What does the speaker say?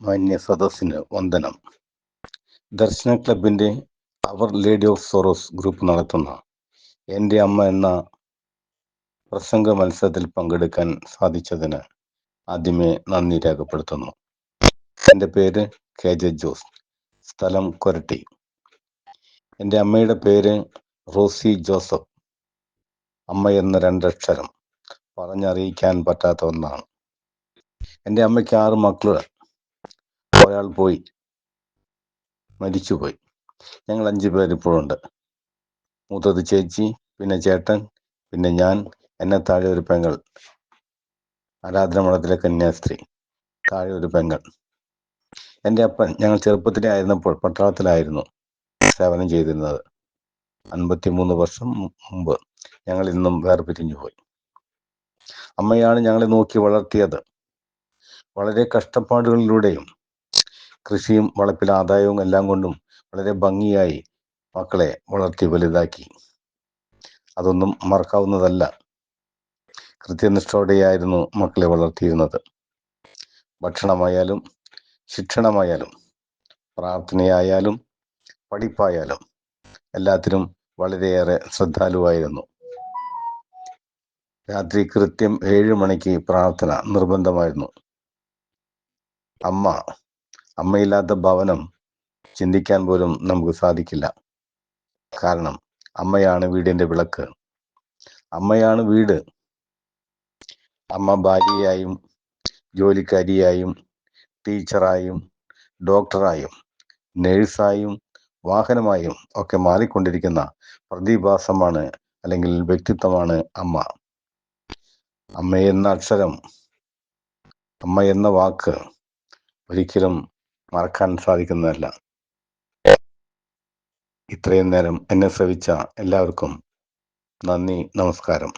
മാന്യ സദസ്സിന് വന്ദനം. ദർശന ക്ലബിന്റെ our lady of sorrows group നടത്തുന്ന എന്റെ അമ്മ എന്ന പ്രസംഗ മത്സരത്തിൽ പങ്കെടുക്കാൻ സാധിച്ചതിന് ആദ്യമേ നന്ദി രേഖപ്പെടുത്തുന്നു. എന്റെ പേര് കെ ജെ ജോസ്. സ്ഥലം കൊരട്ടി. എന്റെ അമ്മയുടെ പേര് റോസി ജോസഫ്. അമ്മ എന്ന രണ്ടക്ഷരം പറഞ്ഞറിയിക്കാൻ പറ്റാത്ത ഒന്നാണ്. എന്റെ അമ്മയ്ക്ക് ആറ് മക്കൾ ഒരാൾ പോയി. മരിച്ചു പോയി ഞങ്ങൾ അഞ്ചു പേരിപ്പോഴുണ്ട് മൂത്തത് ചേച്ചി പിന്നെ ചേട്ടൻ പിന്നെ ഞാൻ എന്നെ താഴെ ഒരു പെങ്ങൾ. ആരാധന മഠത്തിലെ കന്യാസ്ത്രീ. താഴെ ഒരു പെങ്ങൾ. എന്റെ അപ്പൻ ഞങ്ങൾ ചെറുപ്പത്തിലെ ആയിരുന്നപ്പോൾ പട്ടാളത്തിലായിരുന്നു സേവനം ചെയ്തിരുന്നത്. അൻപത്തിമൂന്ന് വർഷം മുമ്പ് ഞങ്ങൾ ഇന്നും വേർപിരിഞ്ഞു പോയി. അമ്മയാണ് ഞങ്ങളെ നോക്കി വളർത്തിയത്. വളരെ കഷ്ടപ്പാടുകളിലൂടെയും കൃഷിയും വളപ്പിലെ ആദായവും എല്ലാം കൊണ്ടും വളരെ ഭംഗിയായി മക്കളെ വളർത്തി വലുതാക്കി. അതൊന്നും മറക്കാവുന്നതല്ല. കൃത്യനിഷ്ഠയോടെയായിരുന്നു മക്കളെ വളർത്തിയിരുന്നത്. ഭക്ഷണമായാലും ശിക്ഷണമായാലും പ്രാർത്ഥനയായാലും പഠിപ്പായാലും എല്ലാത്തിനും വളരെയേറെ ശ്രദ്ധാലുവായിരുന്നു. രാത്രി കൃത്യം ഏഴ് മണിക്ക് പ്രാർത്ഥന നിർബന്ധമായിരുന്നു. അമ്മ അമ്മയില്ലാത്ത ഭവനം ചിന്തിക്കാൻ പോലും നമുക്ക് സാധിക്കില്ല. കാരണം അമ്മയാണ് വീടിന്റെ വിളക്ക്. അമ്മയാണ് വീട്. അമ്മ ഭാര്യയായും ജോലിക്കാരിയായും ടീച്ചറായും ഡോക്ടറായും നേഴ്സായും വാഹനമായും ഒക്കെ മാറിക്കൊണ്ടിരിക്കുന്ന പ്രതിഭാസമാണ് അല്ലെങ്കിൽ വ്യക്തിത്വമാണ് അമ്മ. അമ്മ എന്ന അക്ഷരം അമ്മ എന്ന വാക്ക് ഒരിക്കലും മറക്കാൻ സാധിക്കുന്നതല്ല. ഇത്രയും നേരം എന്നെ ശ്രവിച്ച എല്ലാവർക്കും നന്ദി നമസ്കാരം.